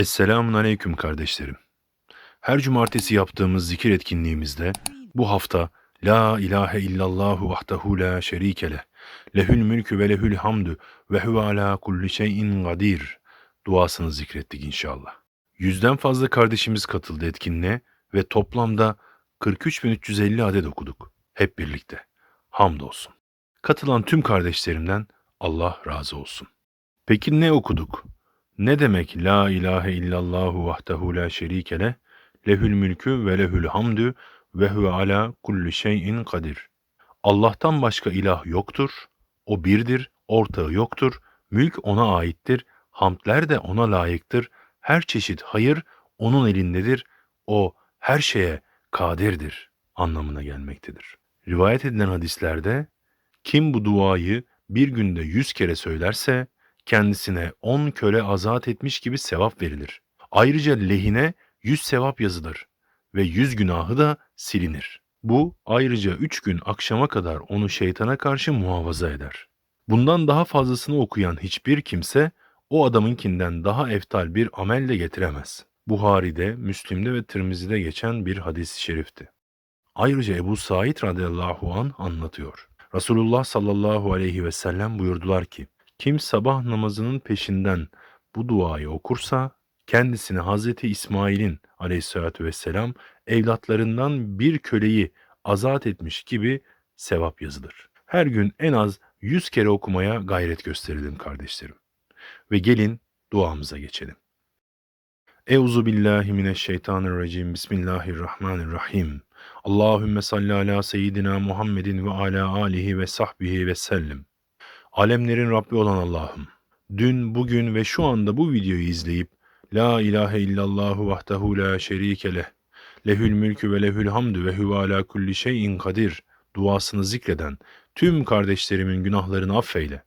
Esselamun Aleyküm kardeşlerim. Her cumartesi yaptığımız zikir etkinliğimizde bu hafta La ilahe illallahu vahdehu la şerike leh. Lehül mülkü ve lehül hamdü ve huve ala kulli şeyin kadir duasını zikrettik inşallah. Yüzden fazla kardeşimiz katıldı etkinliğe ve toplamda 43.350 adet okuduk. Hep birlikte. Hamdolsun. Katılan tüm kardeşlerimden Allah razı olsun. Peki ne okuduk? Ne demek La ilahe illallahu vahdehu la şerike leh, lehül mülkü ve lehül hamdü ve huve ala kulli şeyin kadir. Allah'tan başka ilah yoktur, o birdir, ortağı yoktur, mülk ona aittir, hamdler de ona layıktır, her çeşit hayır onun elindedir, o her şeye kadirdir anlamına gelmektedir. Rivayet edilen hadislerde kim bu duayı bir günde yüz kere söylerse kendisine on köle azat etmiş gibi sevap verilir. Ayrıca lehine yüz sevap yazılır ve yüz günahı da silinir. Bu ayrıca üç gün akşama kadar onu şeytana karşı muhafaza eder. Bundan daha fazlasını okuyan hiçbir kimse o adamınkinden daha eftal bir amel de getiremez. Buhari'de, Müslim'de ve Tirmizi'de geçen bir hadis-i şerifti. Ayrıca Ebu Said radıyallahu an anlatıyor. Resulullah sallallahu aleyhi ve sellem buyurdular ki, kim sabah namazının peşinden bu duayı okursa, kendisine Hazreti İsmail'in aleyhissalatü vesselam evlatlarından bir köleyi azat etmiş gibi sevap yazılır. Her gün en az 100 kere okumaya gayret gösterelim kardeşlerim. Ve gelin duamıza geçelim. Euzu billahi mineşşeytanirracim. Bismillahirrahmanirrahim. Allahümme salli ala seyyidina Muhammedin ve ala alihi ve sahbihi ve sellem. Alemlerin Rabbi olan Allah'ım, dün, bugün ve şu anda bu videoyu izleyip La ilahe illallahu vahdehu la şerike leh, lehül mülkü ve lehül hamdü ve huve ala kulli şeyin kadir duasını zikreden tüm kardeşlerimin günahlarını affeyle.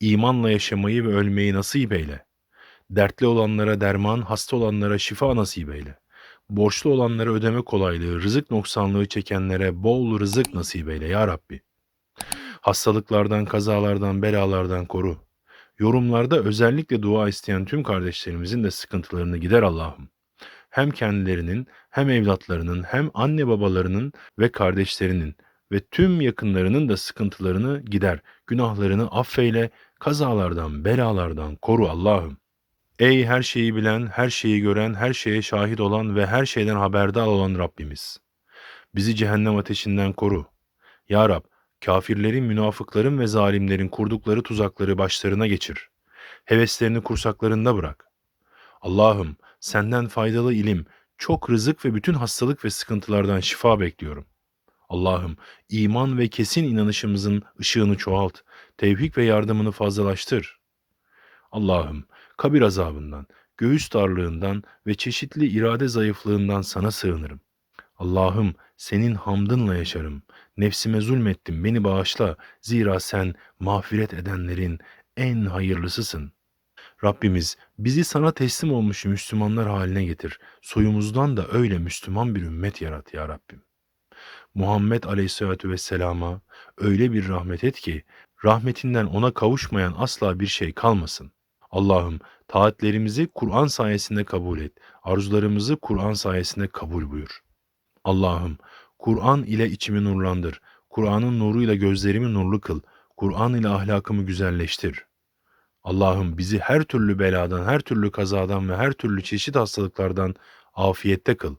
İmanla yaşamayı ve ölmeyi nasip eyle. Dertli olanlara derman, hasta olanlara şifa nasip eyle. Borçlu olanlara ödeme kolaylığı, rızık noksanlığı çekenlere bol rızık nasip eyle ya Rabbi. Hastalıklardan, kazalardan, belalardan koru. Yorumlarda özellikle dua isteyen tüm kardeşlerimizin de sıkıntılarını gider Allah'ım. Hem kendilerinin, hem evlatlarının, hem anne babalarının ve kardeşlerinin ve tüm yakınlarının da sıkıntılarını gider. Günahlarını affeyle, kazalardan, belalardan koru Allah'ım. Ey her şeyi bilen, her şeyi gören, her şeye şahit olan ve her şeyden haberdar olan Rabbimiz. Bizi cehennem ateşinden koru. Ya Rab, Kafirlerin, münafıkların ve zalimlerin kurdukları tuzakları başlarına geçir. Heveslerini kursaklarında bırak. Allah'ım senden faydalı ilim, çok rızık ve bütün hastalık ve sıkıntılardan şifa bekliyorum. Allah'ım iman ve kesin inanışımızın ışığını çoğalt, tevhid ve yardımını fazlalaştır. Allah'ım kabir azabından, göğüs darlığından ve çeşitli irade zayıflığından sana sığınırım. Allah'ım senin hamdınla yaşarım. Nefsime zulmettim, beni bağışla. Zira sen mağfiret edenlerin en hayırlısısın. Rabbimiz bizi sana teslim olmuş Müslümanlar haline getir. Soyumuzdan da öyle Müslüman bir ümmet yarat ya Rabbim. Muhammed Aleyhisselatü Vesselam'a öyle bir rahmet et ki, rahmetinden ona kavuşmayan asla bir şey kalmasın. Allah'ım taatlerimizi Kur'an sayesinde kabul et. Arzularımızı Kur'an sayesinde kabul buyur. Allah'ım Kur'an ile içimi nurlandır. Kur'an'ın nuruyla gözlerimi nurlu kıl. Kur'an ile ahlakımı güzelleştir. Allah'ım bizi her türlü beladan, her türlü kazadan ve her türlü çeşit hastalıklardan afiyette kıl.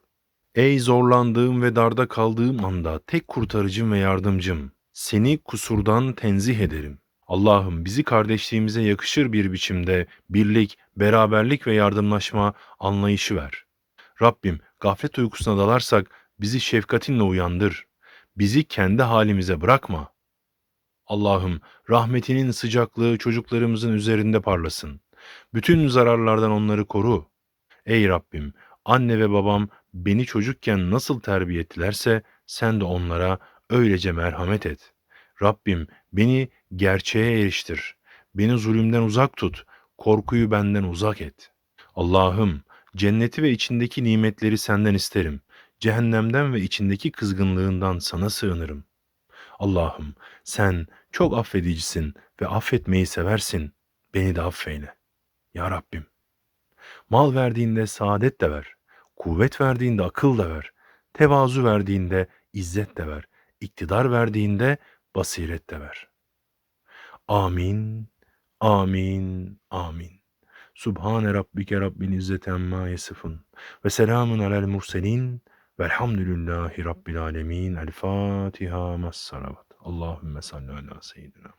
Ey zorlandığım ve darda kaldığım anda tek kurtarıcım ve yardımcım, seni kusurdan tenzih ederim. Allah'ım bizi kardeşliğimize yakışır bir biçimde birlik, beraberlik ve yardımlaşma anlayışı ver. Rabbim gaflet uykusuna dalarsak bizi şefkatinle uyandır. Bizi kendi halimize bırakma. Allah'ım rahmetinin sıcaklığı çocuklarımızın üzerinde parlasın. Bütün zararlardan onları koru. Ey Rabbim, anne ve babam beni çocukken nasıl terbiye ettilerse sen de onlara öylece merhamet et. Rabbim beni gerçeğe eriştir. Beni zulümden uzak tut. Korkuyu benden uzak et. Allah'ım cenneti ve içindeki nimetleri senden isterim. Cehennemden ve içindeki kızgınlığından sana sığınırım. Allah'ım sen çok affedicisin ve affetmeyi seversin. Beni de affeyle. Ya Rabbim. Mal verdiğinde saadet de ver. Kuvvet verdiğinde akıl da ver. Tevazu verdiğinde izzet de ver. İktidar verdiğinde basiret de ver. Amin, amin, amin. Subhane rabbike rabbil izzeti amma yasifun. Ve selamun alel murselin. Velhamdülillahi rabbil alemin. El Fatiha mas salavat. Allahümme salli ala seyyidina